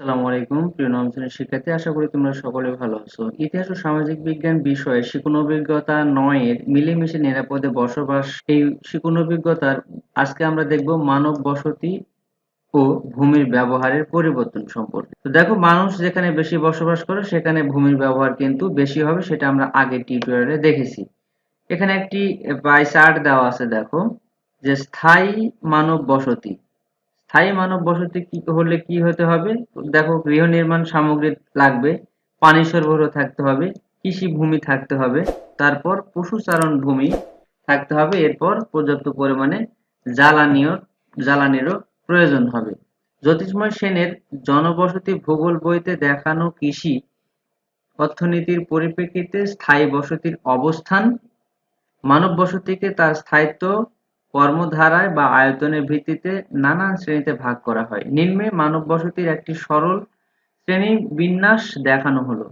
আসসালামু আলাইকুম, প্রিয় নবম শিক্ষার্থী, আশা করি তোমরা সকলে ভালো আছো। ইতিহাস ও সামাজিক বিজ্ঞান বিষয়ে শিক্ষণ অভিজ্ঞতা নয়ের মিলেমিশে নিরাপদে বসবাস, এই শিক্ষণ অভিজ্ঞতার আজকে আমরা দেখব মানব বসতি ও ভূমির ব্যবহারের পরিবর্তন সম্পর্কে। তো দেখো, মানুষ যেখানে বেশি বসবাস করে, সেখানে ভূমির ব্যবহার কিন্তু বেশি হবে, সেটা আমরা আগের টিউটোরিয়ালে দেখেছি। এখানে একটি বাই চার্ট দেওয়া আছে, দেখো, যে স্থায়ী মানব বসতি স্থায়ী মানব বসতি কি হলে কি হতে হবে? দেখো, গৃহ নির্মাণ সামগ্রী লাগবে, পানি সরবরাহ থাকতে হবে, কৃষি ভূমি থাকতে হবে, তারপর পশুচারণ ভূমি থাকতে হবে, এরপর পর্যাপ্ত পরিমাণে জ্বালানিও জ্বালানিরও প্রয়োজন হবে। জ্যোতিষময় সেনের জনবসতি ভূগোল বইতে দেখানো কৃষি অর্থনীতির পরিপ্রেক্ষিতে স্থায়ী বসতির অবস্থান, মানব বসতিকে তার স্থায়িত্ব কর্মধারায় বা আয়তনের ভিত্তিতে নানান শ্রেণীতে ভাগ করা হয়। নিম্নে মানব বসতির একটি সরল শ্রেণি বিন্যাস দেখানো হলো।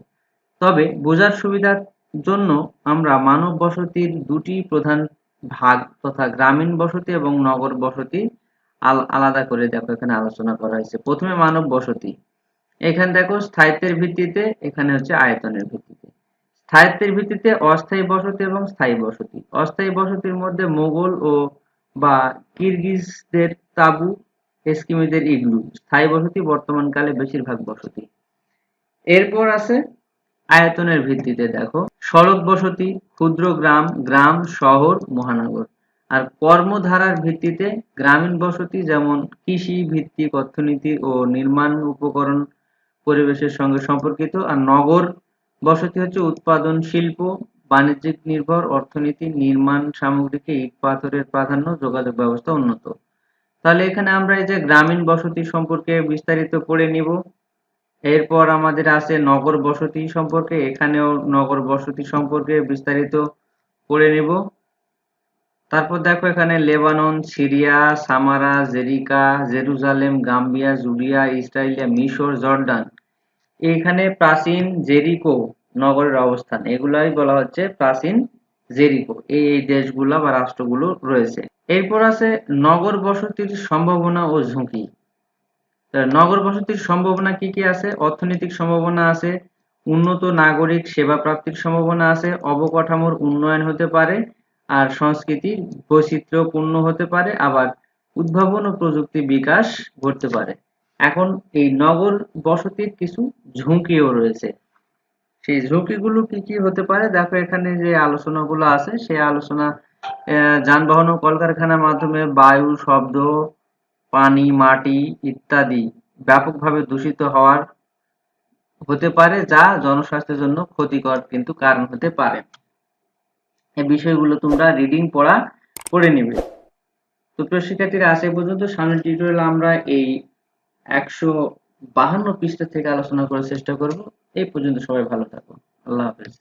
তবে বোঝার সুবিধার জন্য আমরা মানব বসতির দুটি প্রধান ভাগ তথা গ্রামীণ বসতি এবং নগর বসতি আলাদা করে দেখো, এখানে আলোচনা করা হয়েছে। প্রথমে মানব বসতি এখানে দেখো স্থায়িত্বের ভিত্তিতে, এখানে হচ্ছে আয়তনের ভিত্তিতে। স্থায়িত্বের ভিত্তিতে অস্থায়ী বসতি এবং স্থায়ী বসতি। অস্থায়ী বসতির মধ্যে মোগল ও বা কিরগিজদের তাবু, এস্কিমিদের ইগলু, স্থায়ী বসতি, বর্তমানকালে বেশিরভাগ বসতি। এরপর আছে আয়তনের ভিত্তিতে, দেখো। সড়ক বসতি, ক্ষুদ্র গ্রাম গ্রাম, শহর, মহানগর। আর কর্মধারার ভিত্তিতে গ্রামীণ বসতি, যেমন কৃষি ভিত্তিক অর্থনীতি ও নির্মাণ উপকরণ পরিবেশের সঙ্গে সম্পর্কিত। আর নগর বসতি হচ্ছে উৎপাদন, শিল্প বাণিজ্যিক নির্ভর অর্থনীতি, নির্মাণ সামগ্রীকে ইট পাথরের প্রাধান্য, যোগাযোগ ব্যবস্থা উন্নত। তাহলে এখানে আমরা এই যে গ্রামীণ বসতি সম্পর্কে বিস্তারিত পড়ে নিব। এরপর আমাদের আছে নগর বসতি সম্পর্কে, এখানেও নগর বসতি সম্পর্কে বিস্তারিত পড়ে নিব। তারপর দেখো এখানে Lebanon, Syria, Samaria, Jericho, Jerusalem, Gambia Judea ইসরায়েলিয়া মিশর, জর্ডান। এখানে প্রাচীন জেরিকো নগরের অবস্থান। এগুলাই বলা হচ্ছে প্রাচীন জেরিকো। এই এই দেশগুলা বা রাষ্ট্রগুলো রয়েছে। এরপর আছে নগর বসতির সম্ভাবনা ও ঝুঁকি। নগর বসতির সম্ভাবনা কি কি আছে? অর্থনৈতিক সম্ভাবনা আছে, উন্নত নাগরিক সেবা প্রাপ্তির সম্ভাবনা আছে, অবকাঠামোর উন্নয়ন হতে পারে, আর সংস্কৃতি বৈচিত্র্যপূর্ণ হতে পারে, আবার উদ্ভাবন ও প্রযুক্তি বিকাশ ঘটতে পারে। এখন এই নগর বসতির কিছু ঝুঁকিও রয়েছে। সেই ঝুঁকিগুলো কি কি হতে পারে? দেখো এখানে যে আলোচনাগুলো আছে, সেই আলোচনা যানবাহন ও কলকারখানার মাধ্যমে বায়ু, শব্দ, পানি, মাটি ইত্যাদি ব্যাপকভাবে দূষিত হওয়ার হতে পারে, যা জনস্বাস্থ্যের জন্য ক্ষতিকর কিন্তু কারণ হতে পারে। এই বিষয়গুলো তোমরা রিডিং পড়া করে নিবে। তো প্রিয় শিক্ষার্থীরা, আজ পর্যন্ত। সামনের টিউটোরিয়াল আমরা এই একশো বাহান্ন পৃষ্ঠা থেকে আলোচনা করার চেষ্টা করব। এই পর্যন্ত সবাই ভালো থাকো। আল্লাহ হাফেজ।